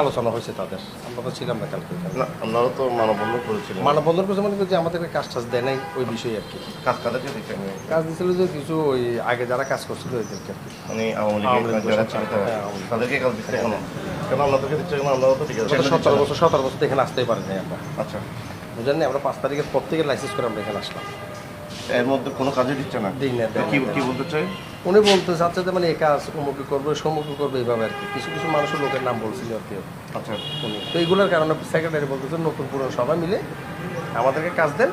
আলোচনা হয়েছে তাদের। আমরা তো ছিলাম না কালকে আপনারা তো মানববন্ধন করেছিলেন মানববন্ধন করছে মানে যে আমাদেরকে কাজ টাজ দেয় নাই ওই বিষয়ে আর কি। কাজ কাদেরকে দিচ্ছেন কাজ দিছিল যে কিছু ওই আগে যারা কাজ করছিল ওইদেরকে আর কি। মানে হ্যাঁ। তাদেরকে কাজ দিচ্ছে কেন কেন আপনাদেরকে দিচ্ছে কেন আপনারা তো ঠিক আছে সতেরো বছর সতেরো বছর এখানে আসতেই পারি নাই আমরা। আচ্ছা। বুঝলেন আমরা পাঁচ তারিখের পর থেকে লাইসেন্স করে আমরা এখানে আসলাম। এর মধ্যে কোনো কাজে দিচ্ছে না? দিই না। কি বলতে চাই? উনি বলতে চাচ্ছে যে মানে এই কাজ অমুকে করবে সমুখে করবে এইভাবে আর কি। কিছু কিছু মানুষের লোকের নাম বলছিল আর কি। আচ্ছা। উনি। তো এইগুলোর কারণে সেক্রেটারি বলতেছে নতুন পুরনো সবাই মিলে আমাদেরকে কাজ দেন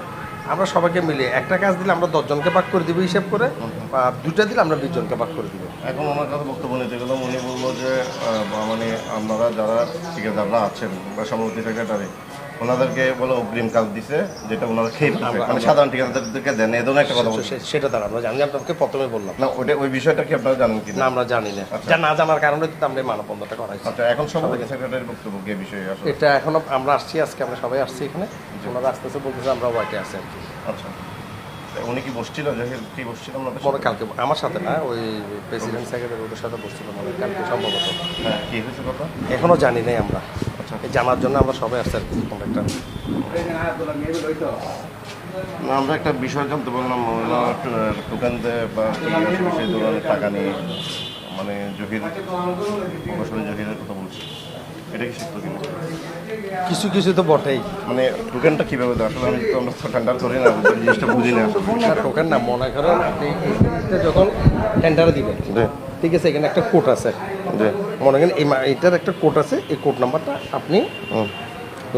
আমরা সবাইকে মিলে একটা কাজ দিলে আমরা দশজনকে ভাগ করে দিব হিসাব করে আর দুটা দিলে আমরা বিশ জনকে ভাগ করে দিব। এখন আমার কাছে বক্তব্য নিতে গেলাম উনি বলল যে মানে আপনারা যারা ঠিকাদাররা আছেন বা সভাপতি সেক্রেটারি ওনাদেরকে বলে অগ্রিম কাজ দিছে যেটা ওনারা খেয়ে মানে সাধারণ ঠিকাদারদেরকে দেন এই ধরনের একটা কথা বলছে। সেটা দ্বারা আমরা জানি আপনাকে প্রথমে বললাম। না ওইটা ওই বিষয়টা কি আপনারা জানেন কি না আমরা জানি না। যা না জানার কারণে তো আমরা মানববন্ধনটা করাইছি। আচ্ছা এখন সভাপতি সেক্রেটারির বক্তব্য কি এই বিষয়ে আসলে? এটা এখনও আমরা আসছি আজকে আমরা সবাই আসছি এখানে। ওনারা আসতেছে বলতেছে আমরা ওয়াইটে আছি আর কি। আচ্ছা। উনি কি বসছিল? কি বসছিল মনে কালকে আমার সাথে না ওই প্রেসিডেন্ট সেক্রেটারি ওদের সাথে বসছিল মনে কালকে সম্ভবত। হ্যাঁ কি হয়েছে কথা? এখনও জানি নাই আমরা। আচ্ছা জানার জন্য আমরা সবাই আসছি আর কি না আমরা একটা বিষয় জানতে পারলাম টোকেন দেয় বা সেই ধরনের টাকা নিয়ে মানে জহির প্রকৌশলী জহিরের কথা বলছি। এটা কি সত্য কিনা? কিছু কিছু তো বটেই। মানে টোকেনটা কীভাবে দেয় আসলে আমি তো আমরা টেন্ডার করি না জিনিসটা বুঝি না। টোকেন না মনে করেন আপনি যখন টেন্ডারে দিবেন ঠিক আছে এখানে একটা কোড আছে। মনে করেন এইটার একটা কোড আছে এই কোড নাম্বারটা আপনি।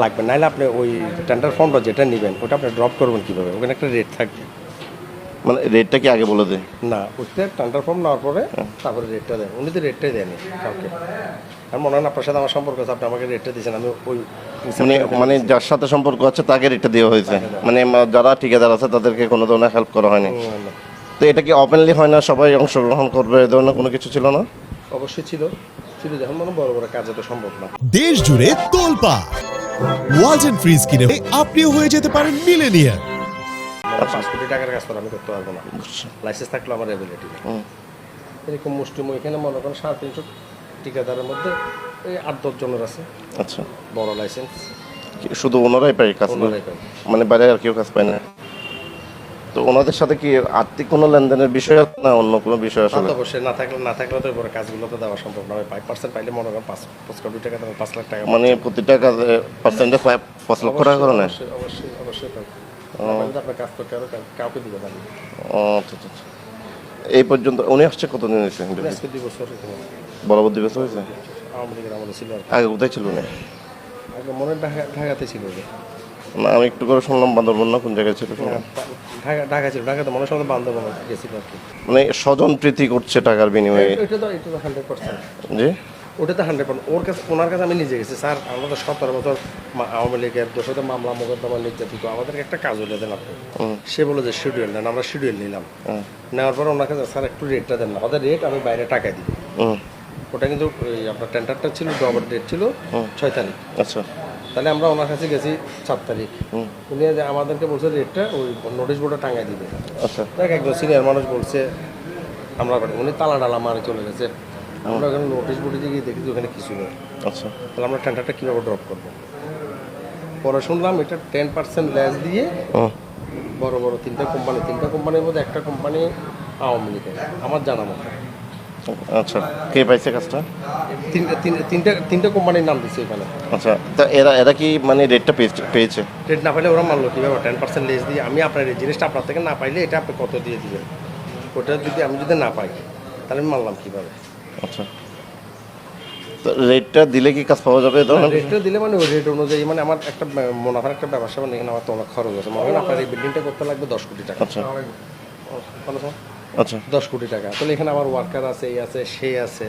লাগবে নাহলে আপনি ওই টেন্ডার ফর্মটা যেটা নেবেন ওটা আপনি ড্রপ করবেন কীভাবে? ওখানে একটা রেট থাকবে। মানে রেটটা কি আগে বলে দেয়? না ওইটা টেন্ডার ফর্ম নেওয়ার পরে তারপরে রেটটা দেয় উনি তো রেটটাই দেয়নি কাউকে। আর মনে হয় না আপনার সাথে আমার সম্পর্ক আছে আপনি আমাকে রেটটা দিয়েছেন আমি ওই মানে মানে যার সাথে সম্পর্ক আছে তাকে রেটটা দেওয়া হয়েছে। মানে যারা ঠিকাদার আছে তাদেরকে কোনো ধরনের হেল্প করা হয়নি। তো এটা কি ওপেনলি হয় না? সবাই অংশগ্রহণ করবে এ ধরনের কোনো কিছু ছিল না? অবশ্যই ছিল। ছিল যখন মানে বড় বড় কাজ তো সম্ভব না। দেশ জুড়ে তোলপা। ওয়ালটন ফ্রিজ কিনে আপনিও হয়ে যেতে পারেন মিলেনিয়ার আমার পাঁচ কোটি টাকার কাজ তো আমি করতে পারব না। লাইসেন্স থাকলে আমার অ্যাবিলিটি হুম। এরকম মুষ্টিম এখানে মনে করেন সাড়ে তিনশো ঠিকাদারের মধ্যে এই আট দশ জনের আছে। আচ্ছা। বড় লাইসেন্স শুধু ওনারাই পায় কাজ মানে বাইরে আর কেউ কাজ পায় না? তো ওনাদের সাথে কি আর্থিক কোনো লেনদেনের বিষয় আছে না অন্য কোনো বিষয় আসলে? অবশ্যই না থাকলে না থাকলে তো এরপরে কাজগুলো তো দেওয়া সম্ভব না। ফাইভ পার্সেন্ট পাইলে মনে করেন পাঁচ পাঁচ কোটি টাকা দেবেন পাঁচ লাখ টাকা মানে প্রতিটা কাজে পার্সেন্টে পাঁচ লক্ষ টাকা করে নেয়? অবশ্যই অবশ্যই আপনার কাজ করতে আরও কাউকে দিবে না। ও আচ্ছা আচ্ছা আচ্ছা। এই পর্যন্ত উনি আসছে কতদিন হয়েছে? দুই বছর বরাবর দিবস হয়েছে? আওয়ামী লীগের আমাদের ছিল আগে কোথায় ছিল না আগে মনে ঢাকা ঢাকাতে ছিল। না আমি একটু করে শুনলাম বান্দরবন না কোন জায়গায় ছিল। ঢাকা ঢাকা ছিল ঢাকাতে মনে হয় বান্ধবন গেছিল আর কি। মানে স্বজন প্রীতি করছে টাকার বিনিময়ে। এটা তো এটা তো হান্ড্রেড পার্সেন্ট জি? ওটা তো হান্ড্রেড পার্সেন্ট ওর কাছে ওনার কাছে আমি নিজে গেছি। স্যার আমরা তো সতেরো বছর আওয়ামী লীগের দোষ হতে মামলা মোকদ্দমা নির্যাতিত। আমাদেরকে একটা কাজ হলে দেন আপনি। সে বলে যে শিডিউল নেন আমরা শিডিউল নিলাম। নেওয়ার পর ওনার কাছে স্যার একটু রেটটা দেন না। ওদের রেট আমি বাইরে টাকা দিই ওটা কিন্তু আপনার টেন্ডারটা ছিল ডবল রেট ছিল ছয় তারিখ। আচ্ছা। তাহলে আমরা ওনার কাছে গেছি সাত তারিখ। উনি আমাদেরকে বলছে রেটটা ওই নোটিশ বোর্ডে টাঙাই দিবে। আচ্ছা। দেখ একজন সিনিয়র মানুষ বলছে আমরা উনি তালা ডালা মারে চলে গেছে। আমরা ওখানে নোটিশ বোর্ডে গিয়ে দেখি যে ওখানে কিছু নেই। আচ্ছা। তাহলে আমরা টেন্ডারটা কীভাবে ড্রপ করব? পরে শুনলাম এটা টেন পার্সেন্ট ল্যাস দিয়ে বড় বড় তিনটা কোম্পানি তিনটা কোম্পানির মধ্যে একটা কোম্পানি আওয়ামী লীগের। আমার জানা মতো। আচ্ছা কে পাইছে কাজটা? তিনটা তিন- তিনটা তিনটা কোম্পানির নাম এখানে। আচ্ছা তা এরা এরা কি মানে রেটটা পেয়েছে? রেট না পাইলে ওরা মানলো কীভাবে? টেন পার্সেন্ট লেস দিয়ে আমি আপনার জিনিসটা আপনার থেকে না পাইলে এটা আপনি কত দিয়ে দিবেন? ওটা যদি আমি যদি না পাই তাহলে আমি মানলাম কীভাবে? আচ্ছা। তো রেটটা দিলে কি কাজ পাওয়া যাবে রেটটা দিলে মানে ওই রেট অনুযায়ী মানে আমার একটা মুনাফার একটা ব্যবসা মানে এখানে আমার তো অনেক খরচ আছে। মনে আপনার এই বিল্ডিংটা করতে লাগবে দশ কোটি টাকা। আচ্ছা। ভালো স্যার। আচ্ছা। দশ কোটি টাকা। তাহলে এখানে আমার ওয়ার্কার আছে এই আছে সে আছে।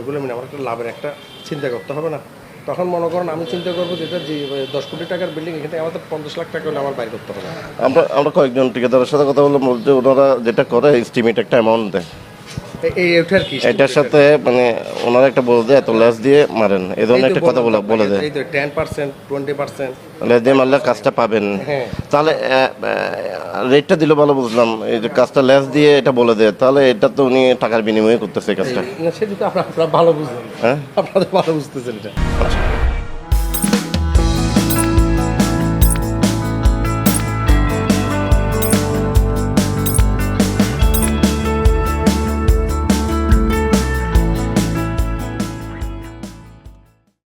এগুলো মানে আমার একটা লাভের একটা চিন্তা করতে হবে না। তখন মনে করেন আমি চিন্তা করব যেটা যে দশ কোটি টাকার বিল্ডিং এখানে আমাদের পঞ্চাশ লাখ টাকা হলে আমার বাইর করতে হবে আমরা আমরা কয়েকজন ঠিকাদারের সাথে কথা বললাম যে ওনারা যেটা করে এস্টিমেট একটা অ্যামাউন্ট দেয়। এই ওটার কি এটার সাথে মানে ওনারা একটা বলে দেয় এত লেস দিয়ে মারেন। এই ধরনের একটা কথা বলে বলে দেয়। এই তো ten percent twenty percent less দিয়ে মারলে কাজটা পাবেন। হ্যাঁ। তাহলে রেটটা দিলে ভালো বুঝলাম। এই যে কাজটা লেস দিয়ে এটা বলে দেয় তাহলে এটা তো উনি টাকার বিনিময়ে করতেছে কাজটা। সেটা তো আপনারা আপনারা ভালো বুঝলেন হ্যাঁ? আপনাদের ভালো বুঝতেছেন এটা। আচ্ছা।